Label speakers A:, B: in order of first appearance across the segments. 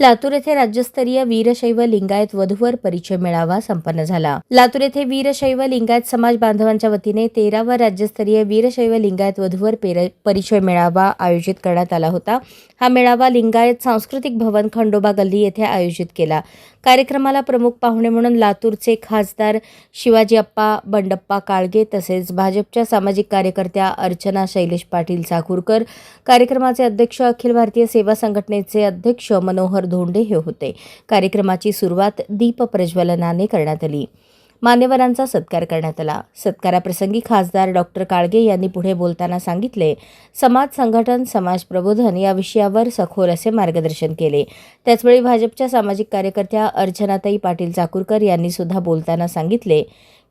A: Latur येथे राज्यस्तरीय वीरशैव लिंगायत वधूवर परिचय मेळावा संपन्न झाला. लातूर येथे वीरशैव लिंगायत समाज बांधवांच्या वतीने तेरावा राज्यस्तरीय वीरशैव लिंगायत वधूवर पेर- परिचय मेळावा आयोजित करण्यात आला होता. हा मेळावा लिंगायत सांस्कृतिक भवन खंडोबा गल्ली येथे आयोजित केला. कार्यक्रमाला प्रमुख पाहुणे म्हणून लातूरचे खासदार शिवाजी अप्पा बंडप्पा काळगे तसेच भाजपच्या सामाजिक कार्यकर्त्या अर्चना शैलेश पाटील चाकूरकर कार्यक्रमाचे अध्यक्ष अखिल भारतीय सेवा संघटनेचे अध्यक्ष मनोहर धोंडे हे होते. कार्यक्रमाची सुरुवात दीप प्रज्वलनाने करण्यात आली. मान्यवरांचा सत्कार करण्यात आला. सत्काराप्रसंगी खासदार डॉक्टर काळगे यांनी पुढे बोलताना सांगितले समाज संघटन समाज प्रबोधन या विषयावर सखोल असे मार्गदर्शन केले. त्याचवेळी भाजपच्या सामाजिक कार्यकर्त्या अर्चनाताई पाटील चाकूरकर यांनी सुद्धा बोलताना सांगितले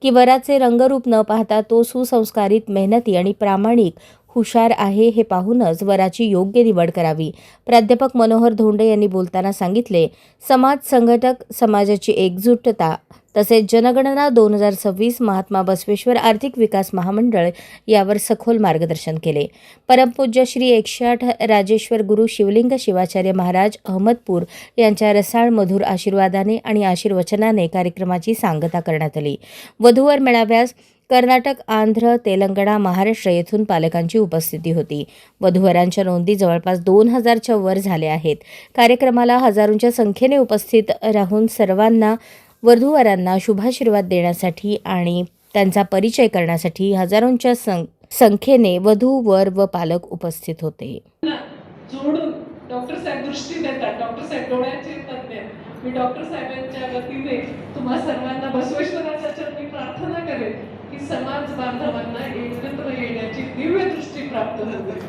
A: की वराचे रंगरूप न पाहता तो सुसंस्कारित मेहनती आणि प्रामाणिक हुशार आहे हे पाहूनच वराची योग्य निवड करावी. प्राध्यापक मनोहर धोंडे यांनी बोलताना सांगितले समाज संघटक समाजाची एकजुटता तसेच जनगणना दोन हजार सव्वीस महात्मा बसवेश्वर आर्थिक विकास महामंडळ यावर सखोल मार्गदर्शन केले. परमपूज्य श्री एकशे आठ राजेश्वर गुरु शिवलिंग शिवाचार्य महाराज अहमदपूर यांच्या रसाळ मधुर आशीर्वादाने आणि आशीर्वचनाने कार्यक्रमाची सांगता करण्यात आली. वधूवर मेळाव्यास कर्नाटक आंध्र तेलंगणा महाराष्ट्र येथून पालकांची उपस्थिती होती. वधूवरांच्या नोंदी जवळपास दोन हजारच्या वर झाल्या आहेत. कार्यक्रमाला हजारोंच्या संख्येने उपस्थित राहून सर्वांना वधूवरांना शुभाशीर्वाद देण्यासाठी आणि त्यांचा परिचय करण्यासाठी हजारोंच्या सं संख्येने वधू वर व पालक उपस्थित होते.
B: जोडून डॉक्टर साहेब दृष्टी देतात. डॉक्टर साहेब डोळ्याचे तज्ञ मी डॉक्टर साहेबांच्या वतीने तुम्हा सर्वांना बसवेश्वराच्या चरणी प्रार्थना करेन की समाज बांधवांना एकत्र येण्याची दिव्य दृष्टी प्राप्त होते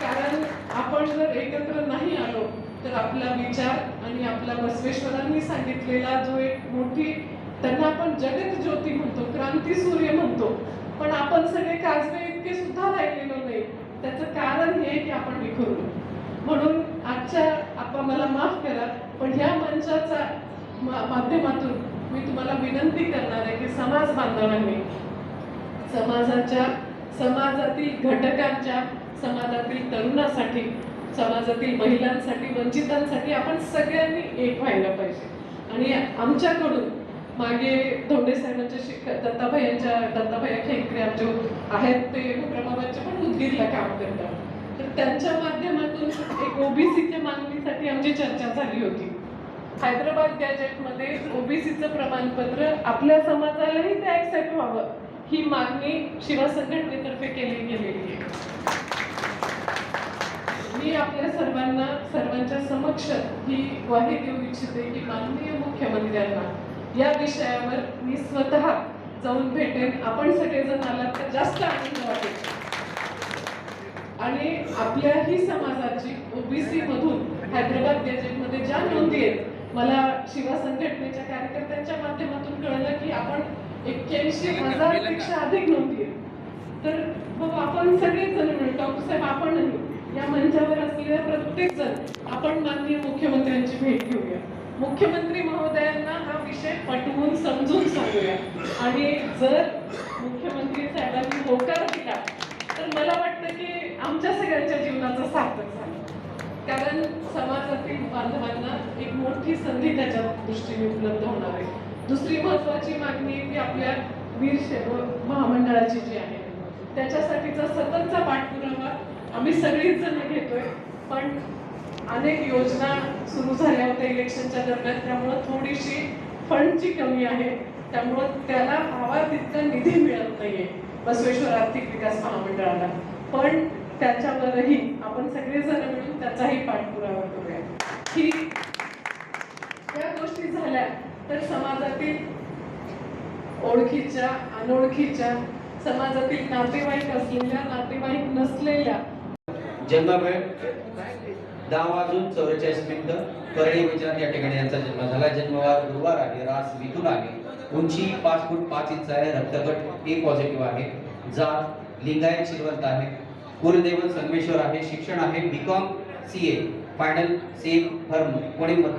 B: कारण आपण जर एकत्र नाही आलो तर आपला विचार आणि आपला बसवेश्वरांनी सांगितलेला जो एक मोठी त्यांना आपण जगत ज्योती म्हणतो क्रांती सूर्य म्हणतो पण आपण सगळे काजवे इतके सुद्धा राहिलेलो नाही. त्याचं कारण हे की आपण विखुरलो. म्हणून आजच्या आपण मला माफ करा पण ह्या मंचाचा माध्यमातून मी तुम्हाला विनंती करणार आहे की समाज बांधवांनी समाजाच्या समाजातील घटकांच्या समाजातील तरुणासाठी समाजातील महिलांसाठी वंचितांसाठी आपण सगळ्यांनी एक व्हायला पाहिजे. आणि आमच्याकडून मागे धोंडे साहेबांच्या शिक दत्ताभाई दत्ताभाया खेकरे आमचे आहेत ते हुक्राबाबाच्या पण उदगीरला काम करतात. तर त्यांच्या माध्यमातून एक ओबीसीच्या मागणीसाठी आमची चर्चा झाली होती. हैदराबाद गॅजेटमध्ये ओबीसीचं प्रमाणपत्र आपल्या समाजालाही ते ॲक्सेप्ट व्हावं. ही मागणी शिवसंघटनेतर्फे केली गेलेली आहे. मी आपल्या सर्वांना सर्वांच्या समक्ष ही ग्वाही देऊ इच्छिते की माननीय मुख्यमंत्र्यांना या विषयावर मी स्वतः जाऊन भेटेन. आपण सगळेजण आलात तर जास्त आनंद वाटेल. आणि आपल्याही समाजाची ओबीसी मधून हैदराबाद गॅजेटमध्ये ज्या नोंदी आहेत मला शिवा संघटनेच्या कार्यकर्त्यांच्या माध्यमातून कळलं की आपण एक्क्याऐंशी हजारपेक्षा अधिक नोंदी आहेत. तर मग आपण सगळेच जण म्हणतो साहेब आपणही या मंचावर असलेल्या प्रत्येक जण आपण माननीय मुख्यमंत्र्यांची भेट घेऊया. मुख्यमंत्री महोदयांना हा विषय पटवून समजून सांगूया. आणि जर मुख्यमंत्री साहेबांनी होकार दिला तर मला वाटतं की आमच्या सगळ्यांच्या जीवनाचं सार्थक झालं. कारण समाजातील बांधवांना एक मोठी संधी त्याच्या दृष्टीने उपलब्ध होणार आहे. दुसरी महत्वाची मागणी की ती आपल्या वीर महामंडळाची जी आहे. त्याच्यासाठीचा सततचा आम्ही सगळीच जण घेतोय पण अनेक योजना सुरू झाल्या होत्या इलेक्शनच्या दरम्यान. त्यामुळं थोडीशी फंडची कमी आहे. त्यामुळं त्याला हवा तितका निधी मिळत नाहीये बसवेश्वर आर्थिक विकास महामंडळाला. पण त्याच्यावरही आपण सगळेजण मिळून त्याचाही पाठपुरावा करूया ही या गोष्टी झाल्या तर समाजातील ओळखीच्या अनोळखीच्या समाजातील नातेवाईक असलेल्या नातेवाईक नसलेल्या
C: जन्मवेळ दहा वाजून चौवेचाळीस मिनिटं. परळी विचार या ठिकाणी यांचा जन्म झाला. जन्मवार गुरुवार आहे रास मिथून आहे. उंची पाच फूट पाच इंच आहे रक्तगट ए पॉझिटिव्ह आहे. जात लिंगायत श्रीवंत आहे. कुलदेवन संगमेश्वर आहे शिक्षण आहे B Com C A final C firm Pune कोणी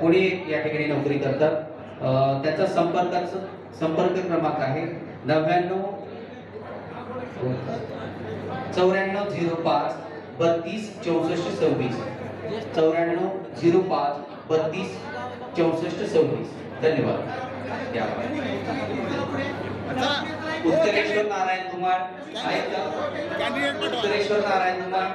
C: पुणे या ठिकाणी नोकरी करतात त्याचा संपर्काचा संपर्क क्रमांक आहे नव्याण्णव चौऱ्याण्णव झिरो पाच. बत्तीस चौसष्ट सव्वीस. चौऱ्याण्णव झिरो पाच बत्तीस चौसष्ट सव्वीस. धन्यवाद. या. उत्तरेश्वर नारायण कुमार. उत्तरेश्वर नारायण कुमार.